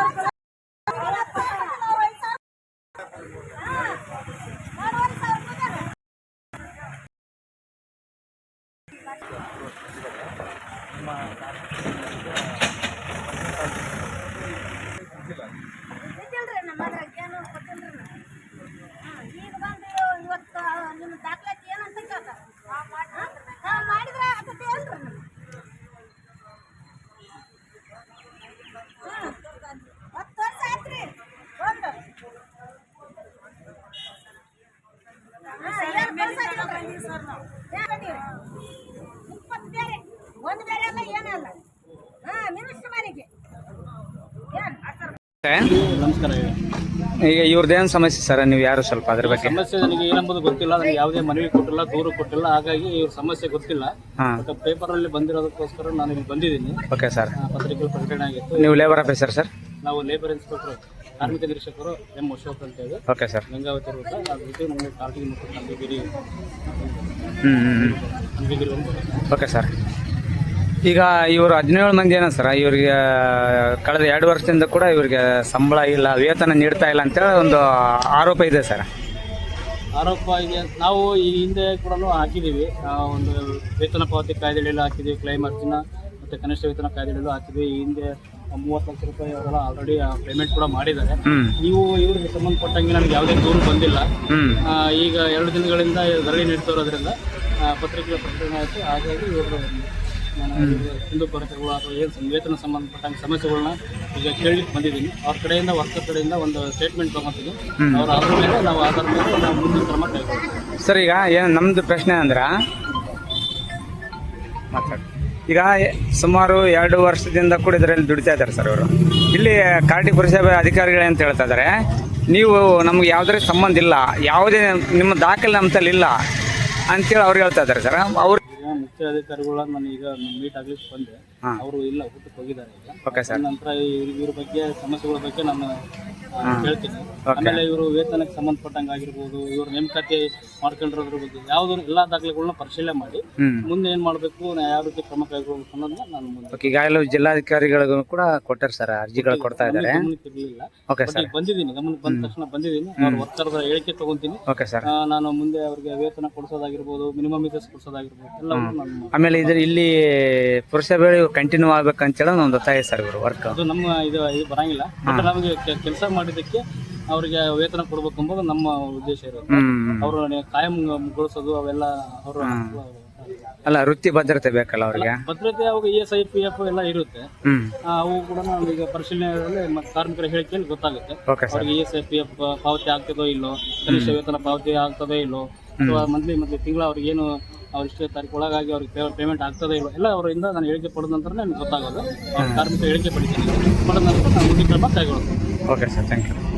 ಎರಡು ವರ್ಷ ಅವ್ರು ಐವತ್ತು ಸಾವಿರ, ಐವತ್ತು ಸಾವಿರ. ಇದ್ದಿಲ್ರಿ ನಮ್ಮ ಅದ್ರಾಗ ಏನು ಕೊಟ್ಟಿಲ್ರಿ ನಾವು. ಹಾ, ಈಗ ಬಂದು ಇವತ್ತು ನಿಮ್ಮ ದಾಖಲಾತಿ ಏನಂತ ಕೇಳ್ತಾರೆ ಹಾ, ಮಾಡಿದ್ರೆ ಆಗತ್ತೆ ಅಲ್ರಿ ನಮ್ಗೆ? ಹ್ಮ್. ಹತ್ತು ವರ್ಷ ಆಯ್ತ್ರಿ ಒಂದು ಹಾ, ಏನ್ ಕೆಲ್ಸ ಆಗಿಲ್ರಿ? ಏನ್ ಬಂದೀವ್ರಿ? ಇಪ್ಪತ್ತು ಬೇರೆ ಒಂದು ಬೇರೆ ಅಲ್ಲ ಏನಲ್ಲ ಹಾ ಮಿನಿಸ್ಟರ್ ಮಾರಿಗೆ ಏನ್ ನಮಸ್ಕಾರ. ಈಗ ಇವ್ರದ್ದೇನು ಸಮಸ್ಯೆ ಸರ್? ನೀವು ಯಾರು ಸ್ವಲ್ಪ ಅದ್ರ ಬಗ್ಗೆ? ಸಮಸ್ಯೆ ನನಗೆ ಏನಂಬುದು ಗೊತ್ತಿಲ್ಲ. ನನಗೆ ಯಾವುದೇ ಮನವಿ ಕೊಟ್ಟಿಲ್ಲ ದೂರು ಕೊಟ್ಟಿಲ್ಲ. ಹಾಗಾಗಿ ಇವ್ರ ಸಮಸ್ಯೆ ಗೊತ್ತಿಲ್ಲ. ಹಾಂ. ಬಟ್ ಪೇಪರ್ ಅಲ್ಲಿ ಬಂದಿರೋದಕ್ಕೋಸ್ಕರ ನಾನು ಇಲ್ಲಿ ಬಂದಿದ್ದೀನಿ. Okay sir. ಪತ್ರಿಕೆ ಪತ್ರಿಕೆಯಲ್ಲಿ ಪ್ರಕಟಣೆ ಆಗಿತ್ತು. ನೀವು ಲೇಬರ್ ಆಫೀಸರ್ ಸರ್? ನಾವು ಲೇಬರ್ ಇನ್ಸ್ಪೆಕ್ಟರ್ ಕಾರ್ಮಿಕ ನಿರೀಕ್ಷಕರು ಎಂ ಅಶೋಕ್ ಅಂತ ಹೇಳಿ ಓಕೆ ಸರ್. ಗಂಗಾವತಿ ರೂಪ ಅದ್ರ ಜೊತೆ ನಮಗೆ ಕಾರ್ತಿಕ್ ಮತ್ತು ನಂಬಿಗಿರಿ ಹ್ಞೂ ಹ್ಞೂ ನಂಬಿಗಿರಿ ಒಂದು ಓಕೆ ಸರ್. ಈಗ ಇವರು ಹದಿನೇಳು ಮಂದಿ ಏನೋ ಸರ್ ಇವರಿಗೆ ಕಳೆದ ಎರಡು ವರ್ಷದಿಂದ ಕೂಡ ಇವರಿಗೆ ಸಂಬಳ ಇಲ್ಲ ವೇತನ ನೀಡ್ತಾ ಇಲ್ಲ ಅಂತೇಳಿ ಒಂದು ಆರೋಪ ಇದೆ ಸರ್. ಆರೋಪ ಇದೆ. ನಾವು ಈ ಹಿಂದೆ ಕೂಡ ಹಾಕಿದ್ದೀವಿ. ಒಂದು ವೇತನ ಪಾವತಿ ಕಾಯ್ದೆಯಲ್ಲೆಲ್ಲ ಹಾಕಿದ್ದೀವಿ ಕ್ಲೈಮ್ ಅರ್ಜಿನ ಮತ್ತು ಕನಿಷ್ಠ ವೇತನ ಕಾಯ್ದೆಯಲ್ಲೆಲ್ಲ ಹಾಕಿದ್ವಿ ಈ ಹಿಂದೆ ಮೂವತ್ತು ಲಕ್ಷ ರೂಪಾಯಿ ಅವರೆಲ್ಲ ಆಲ್ರೆಡಿ ಪೇಮೆಂಟ್ ಕೂಡ ಮಾಡಿದ್ದಾರೆ. ನೀವು ಇವ್ರಿಗೆ ಸಂಬಂಧಪಟ್ಟಂಗೆ ನನಗೆ ಯಾವುದೇ ದೂರು ಬಂದಿಲ್ಲ. ಈಗ ಎರಡು ದಿನಗಳಿಂದ ಧರಣಿ ನೀಡ್ತಿರೋದ್ರಿಂದ ಪತ್ರಿಕೆ ಪ್ರಕಟಣೆ ಆಯಿತು. ಹಾಗಾಗಿ ಇವರು ಹಿಂದೂ ಕೊರತೆಗಳು ಅಥವಾ ಏನು ವೇತನ ಸಂಬಂಧಪಟ್ಟಂಗೆ ಸಮಸ್ಯೆಗಳನ್ನ ಈಗ ಕೇಳಲಿಕ್ಕೆ ಬಂದಿದ್ದೀನಿ. ಅವ್ರ ಕಡೆಯಿಂದ ವರ್ಕರ್ ಕಡೆಯಿಂದ ಒಂದು ಸ್ಟೇಟ್ಮೆಂಟ್ ತೊಗೊತೀವಿ ಅವ್ರ ಅದ್ರ ಮೇಲೆ ನಾವು ಆಧಾರ ಮೇಲೆ ನಾವು ಮುಂದಿನ ಕ್ರಮ ಕೈಗೊಳ್ತೀವಿ ಸರ್ ಈಗ ಏನು ನಮ್ಮದು ಪ್ರಶ್ನೆ ಅಂದ್ರೆ? ಮಾತಾಡಿ. ಈಗ ಸುಮಾರು ಎರಡು ವರ್ಷದಿಂದ ಕೂಡ ಇದರಲ್ಲಿ ದುಡಿತಾ ಇದ್ದಾರೆ ಸರ್ ಅವರು. ಇಲ್ಲಿ ಕಾರ್ಟಿ ಪುರಸಭೆ ಅಧಿಕಾರಿಗಳು ಅಂತ ಹೇಳ್ತಾ ಇದ್ದಾರೆ. ನೀವು ನಮ್ಗೆ ಯಾವುದರ ಸಂಬಂಧ ಇಲ್ಲ ಯಾವುದೇ ನಿಮ್ಮ ದಾಖಲೆ ನಮ್ಮ ತಲೆ ಇಲ್ಲ ಅಂತೇಳಿ ಅವ್ರು ಹೇಳ್ತಾ ಇದ್ದಾರೆ ಸರ್. ಅವ್ರು ಮುಖ್ಯ ಅಧಿಕಾರಿಗಳು ನಾನು ಈಗ ಮೀಟ್ ಆಗ್ಲಿಕ್ಕೆ ಬಂದೆ. ಅವರು ಇಲ್ಲ ಊಟಕ್ಕೆ ಹೋಗಿದ್ದಾರೆ ಈಗ. ಓಕೆ ಸರ್ ನಂತರ ಇವ್ರ ಬಗ್ಗೆ ಸಮಸ್ಯೆಗಳ ಬಗ್ಗೆ ನಾನು ಹೇಳ್ತೀನಿ. ಆಮೇಲೆ ಇವರು ವೇತನಕ್ಕೆ ಸಂಬಂಧಪಟ್ಟಂಗೆ ಆಗಿರ್ಬೋದು ಇವ್ರ ನೇಮಕಾತಿ ಮಾಡ್ಕೊಂಡಿರೋದ್ರ ಬಗ್ಗೆ ಯಾವ್ದು ಎಲ್ಲಾ ದಾಖಲೆಗಳನ್ನ ಪರಿಶೀಲನೆ ಮಾಡಿ. ಮುಂದೆ ಏನ್ ಮಾಡಬೇಕು ಯಾವ ರೀತಿ ಕ್ರಮ ಕೈಗೊಳ್ಬೇಕು ಅನ್ನೋದನ್ನ ನಾನು ಮುಂದೆ ಓಕೆ ಈಗಾಗಲೇ ಜಿಲ್ಲಾಧಿಕಾರಿಗಳಿಗೂ ಕೂಡ ಕೊಟ್ಟಾರೆ ಸರ್ ಅರ್ಜಿಗಳು ಕೊಡ್ತಾ ಇದ್ದಾರೆ ಗಮನಕ್ಕೆ ಇರ್ಲಿಲ್ಲ ಓಕೆ ಸರ್ ಬಂದಿದ್ದೀನಿ ಗಮನಕ್ಕೆ ಬಂದ ತಕ್ಷಣ ಬಂದಿದ್ದೀನಿ. ಒತ್ತಡದ ಹೇಳಿಕೆ ತಗೊಂತೀನಿ. ಓಕೆ ಸರ್ ನಾನು ಮುಂದೆ ಅವ್ರಿಗೆ ವೇತನ ಕೊಡಿಸೋದಾಗಿರ್ಬೋದು ಮಿನಿಮಮ್ ವೇಜಸ್ ಕೊಡಿಸೋದಾಗಿರ್ಬೋದು ಎಲ್ಲವನ್ನೂ ನಾನು ಮಾಡ್ತೀನಿ. ಆಮೇಲೆ ಇದ್ರ ಇಲ್ಲಿ ಪುರಸಭೆ ಕಂಟಿನ್ಯೂ ಆಗ್ಬೇಕಂತೇಳಿ ಒಂದು ಒತ್ತಾಯ ಸರ್ ಇವರು ವರ್ಕ್ ಅದು ನಮ್ಮ ಇದು ಇದು ಬರಂಗಿಲ್ಲ. ಬಟ್ ನಮಗೆ ಕೆಲಸ ಮಾಡಿದ್ದಕ್ಕೆ ಅವರಿಗೆ ವೇತನ ಕೊಡ್ಬೇಕು ಎಂಬುದು ನಮ್ಮ ಉದ್ದೇಶ ಇರೋದು. ಅವರು ಕಾಯಂ ಗೊಳಿಸೋದು ಅವೆಲ್ಲ ಅವರು ಅಲ್ಲ ವೃತ್ತಿ ಭದ್ರತೆ ಬೇಕಲ್ಲ ಅವ್ರಿಗೆ? ಭದ್ರತೆ ಅವಾಗ E S I P F ಎಲ್ಲ ಇರುತ್ತೆ. ಆ, ಅವು ಕೂಡ ನಾವು ಈಗ ಪರಿಶೀಲನೆ ಮತ್ತೆ ಕಾರ್ಮಿಕರ ಹೇಳಿಕೆಯಲ್ಲಿ ಗೊತ್ತಾಗುತ್ತೆ. Okay sir. ಅವ್ರಿಗೆ E S I P F ಪಾವತಿ ಆಗ್ತದೋ ಇಲ್ಲೋ ಕನಿಷ್ಠ ವೇತನ ಪಾವತಿ ಆಗ್ತದೋ ಇಲ್ಲೋ ಅಥವಾ ಮಂತ್ಲಿ ಮಂತ್ಲಿ ತಿಂಗಳ ಅವ್ರಿಗೆ ಏನು ಅವ್ರ ಇಷ್ಟೇ ತಾರೀಕು ಒಳಗಾಗಿ ಅವ್ರಿಗೆ ಪೇಮೆಂಟ್ ಆಗ್ತದೋ ಇಲ್ಲೋ ಎಲ್ಲ ಅವರಿಂದ ನಾನು ಹೇಳಿಕೆ ಪಡೆದ ನಂತರ ನನಗೆ ಗೊತ್ತಾಗೋದು. ಅವ್ರ ಕಾರ್ಮಿಕ ಹೇಳಿಕೆ ಪಡಿತೀನಿ. ಪಡೆದ ನಂತರ ನಾನು ಮುಂದಿನ ಕ್ರಮ ಕೈಗೊಳ್ತೀನಿ ಓಕೆ ಸರ್ ಥ್ಯಾಂಕ್ ಯು